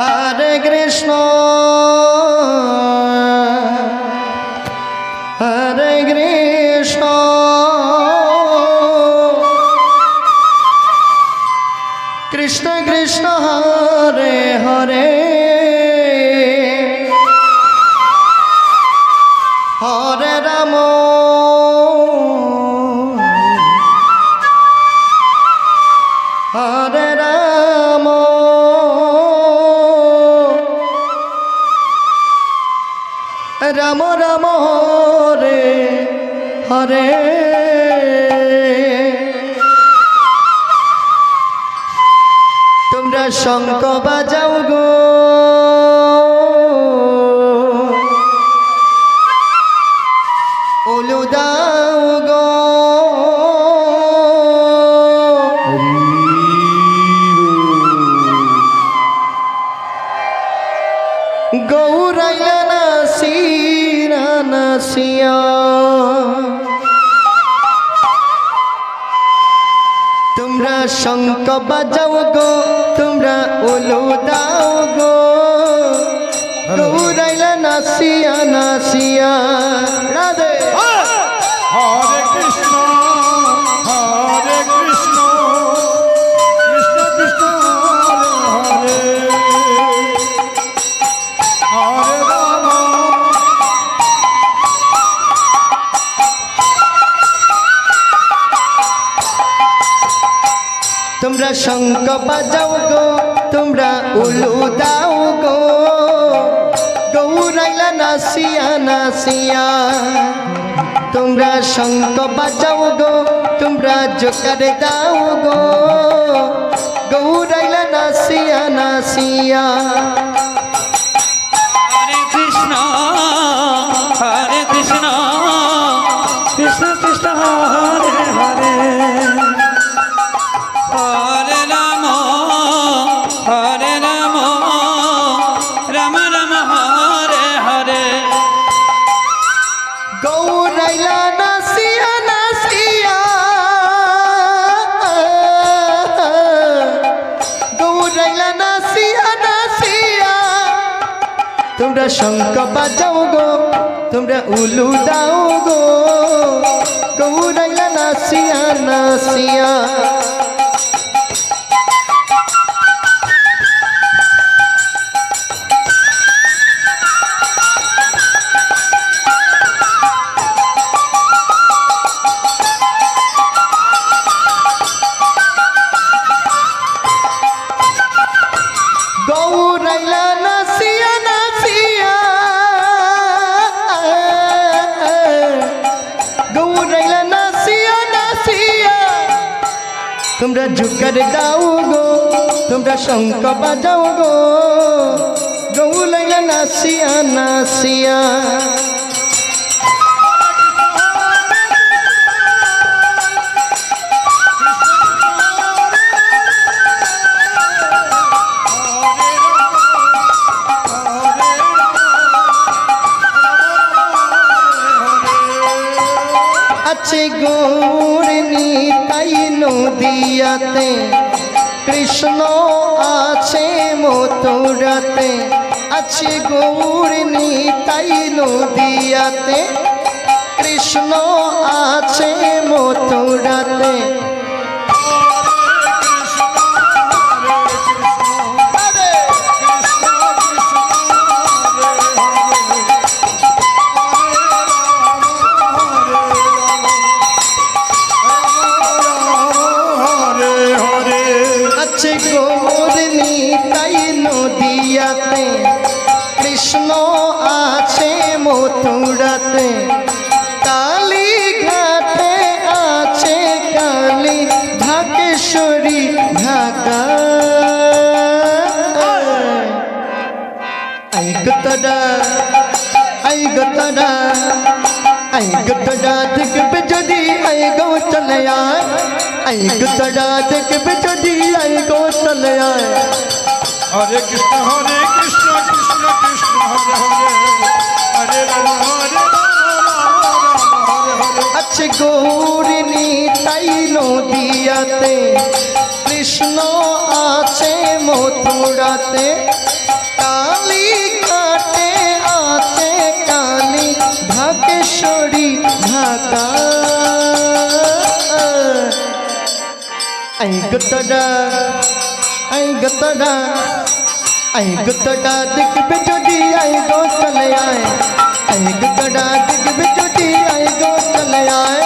হরে কৃষ্ণ। রাম রাম হরে হরে। তোমরা শঙ্খ বাজাও গো। নাসিয়া তোমরা শঙ্খ বাজাও গো তোমরা উলু দাও গো। গৌরাইলা নাসিয়া নাসিয়া। রাধে। তোমরা শঙ্খ বাজাও গো, তোমরা উলু দাও গো। গৌরাইলা নাসিয়া নাসিয়া, তোমরা শঙ্খ বাজাও গো, তোমরা জোকারে দাও গো। গৌরাইলা নাসিয়া নাসিয়া শঙ্খ বাজাও গো তোমরা উলু দাও গো। গৌরাইলা নাসিয়া নাসিয়া। শঙ্খ বাজাও গো গৌরাইলা নাসিয়া নাসিয়া আছে নদিয়াতে মথুরাতে কালী ঘাটে আছে কালী ঢাকেশ্বরী ঢাকা আই গতরা আই গতরা আই গতরা দেখবে যদি আই গো চলে আয় আই গতরা দেখবে যদি আই গো চলে আয় হরে কৃষ্ণ হরে কৃষ্ণ কৃষ্ণ আছে গৌরিণী তাই নদিয়াতে। কৃষ্ণ আছে মথুরাতে। কালী কাটে আছে কালী ঢাকেশ্বরী ঢাকা আই গতরা আই গতরা আই গতরা দেখবে যদি আই গতলে আয়। আই গতরা দেখবে যদি আই গো 来人！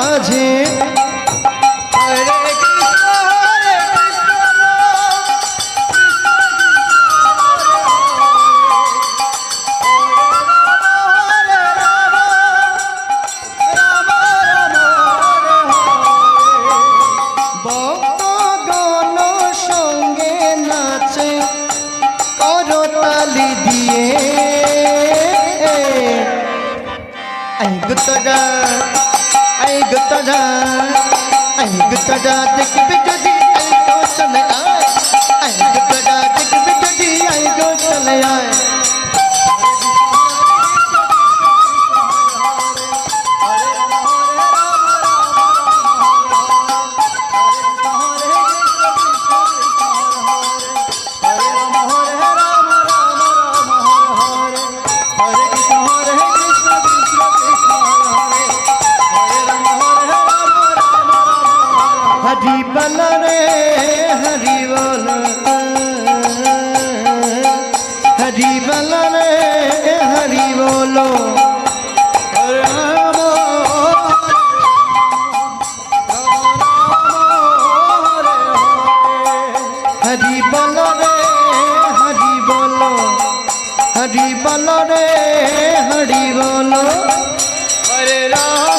মাঝে tada, ay gtada tekbir. दीपन रे हरि बोल हरि बल रे हरि बोलो हरि बल रे हरि बोलो हरि बल रे हरि बोलो हरे राम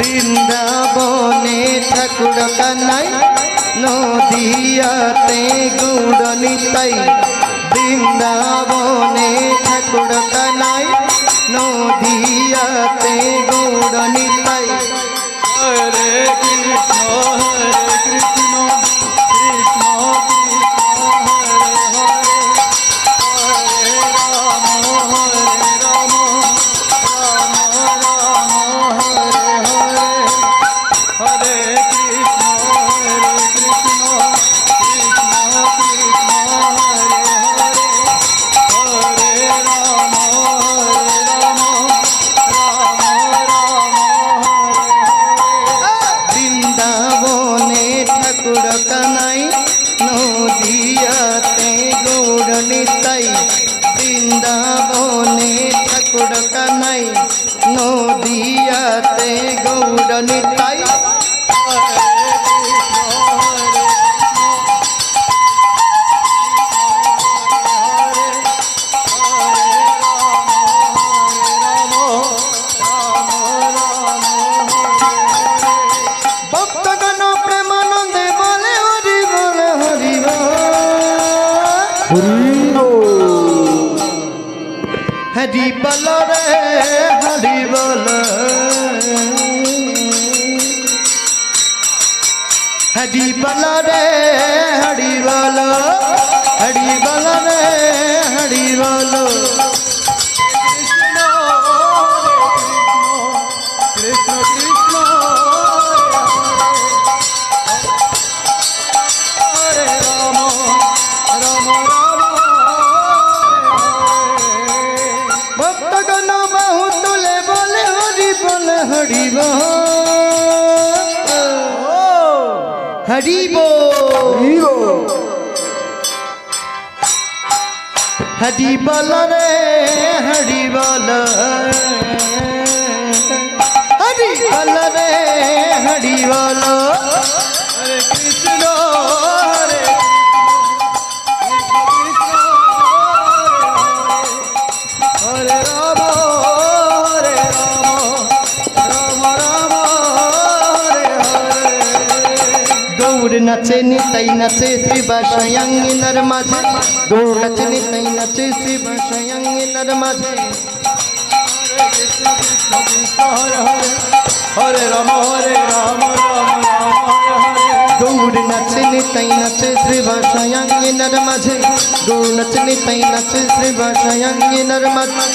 বৃন্দাবনে ঠাকুর কানাই, নদিয়াতে গুড়নি তাই বৃন্দাবনে ঠাকুর কানাই, নদিয়াতে গুড়নি তাই হরে কৃষ্ণ হরে কৃষ্ণ। হরি বল রে হরি বল হরি বল রে হরি বল নিতাই নাচে শ্রী বাসায়াঙ্গিনার মাঝে গৌর নাচে নিতাই নাচে শ্রী বাসায়াঙ্গিনার মাঝে হরে রাম হরে রাম রাম গৌর নাচে নিতাই নাচে শ্রী বাসায়াঙ্গিনার মাঝে গৌর নাচে নিতাই নাচে শ্রী বাসায়াঙ্গিনার মাঝে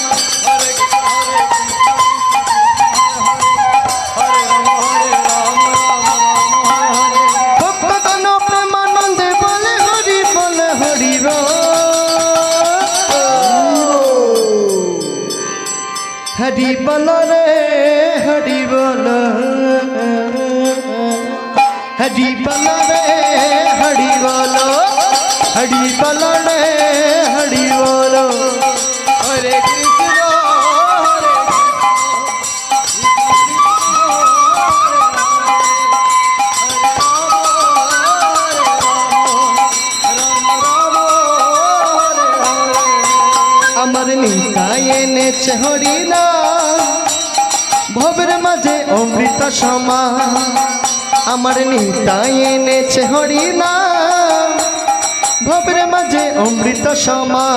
বল রে হরি বল হরি বল রে হরি বল হরি বল রে হরি বল হরে কৃষ্ণ আমার নিতাই এনেছে হরি না ভবের মাঝে অমৃত সমা। আমার নিতাই এনেছে হরি না ভবের মাঝে অমৃত সমা।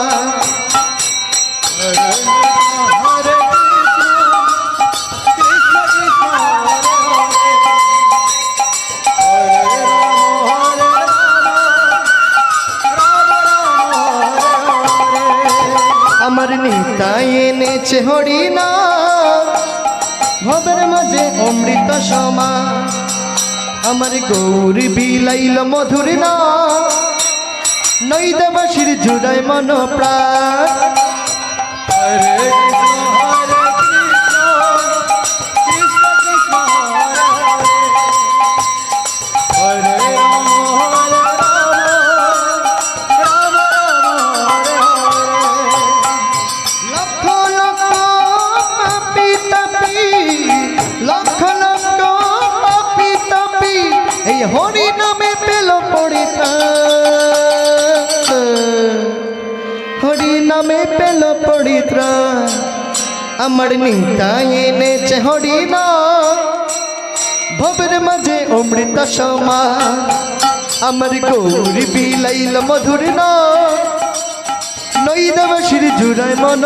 মাঝে অমৃত সমা আমার গৌরী বিলাইল মধুর না। জুড়ায় মনপ্রাণ। মন আমার নিতাই চেহরি হরি না ভবের মাঝে অমৃত সমা আমার গৌরী বিলাইল মধুর না নই দেবাসীর জুড়ায় মন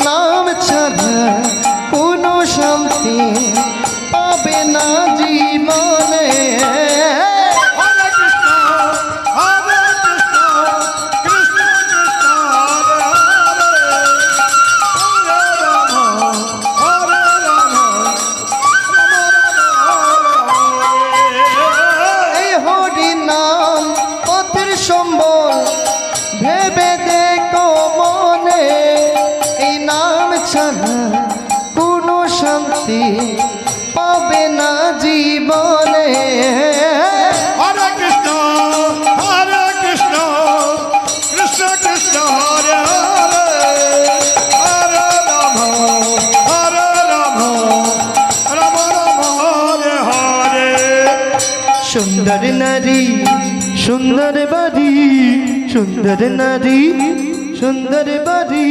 নাম ছাড়া কোনো শান্তি পাবে না সুন্দর বাড়ি সুন্দর নারী, সুন্দর বাড়ি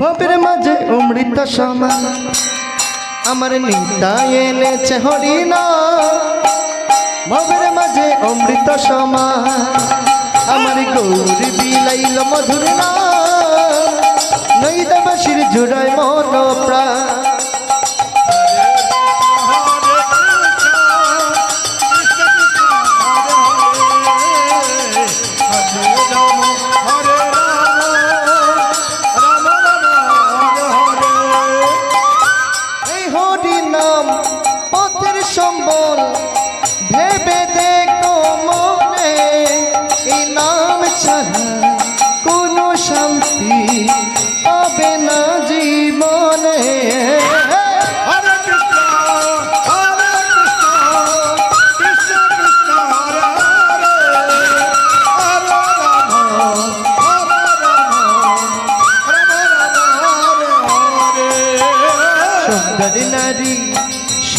ভবের মাঝে অমৃত সমান, আমার নিতা এনেছে হরিনা ভবের মাঝে অমৃত সমান, আমার গৌরী বিলাইল মধুর না নই দেবাসীর জুড়ায় মন প্রাণ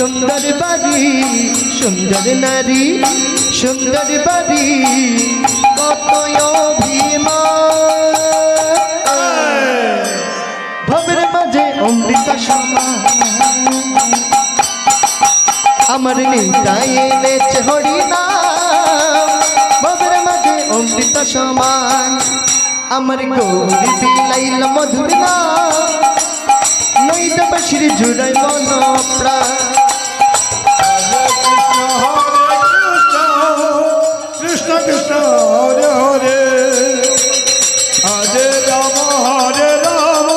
সুন্দর বাড়ি, সুন্দর নারী, সুন্দর বাড়ি কত ভবের মাঝে অমৃত সমান আমার নিতাই এনেছে হরিনা ভবের মাঝে অমৃত সমান আমার গৌরী বিলাইল মধুর না নইতে বসির জুড়াই মন প্রাণ হরে হরে রাম হরে রাম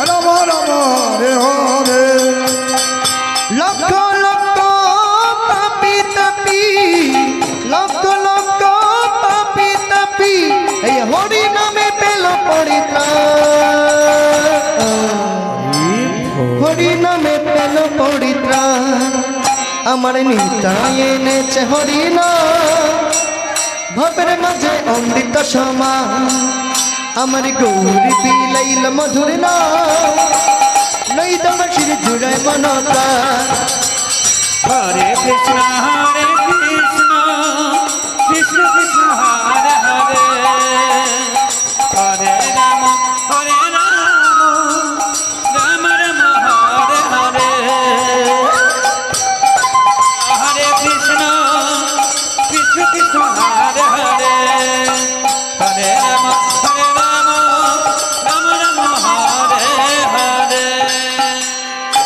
রাম রাম, হরে লক্ষ লক্ষ পাপি লক্ষ লক্ষ পাপি, তাপি, এই হরি নামে পেল হরি নামে পেল আমার নিতাই এনেছে হরি ভবের মাঝে অমৃত সমা। আমার গৌরী বিলাইল মধুর নাম নই শ্রী জুড়ায় মনতা। হরে কৃষ্ণ, হরে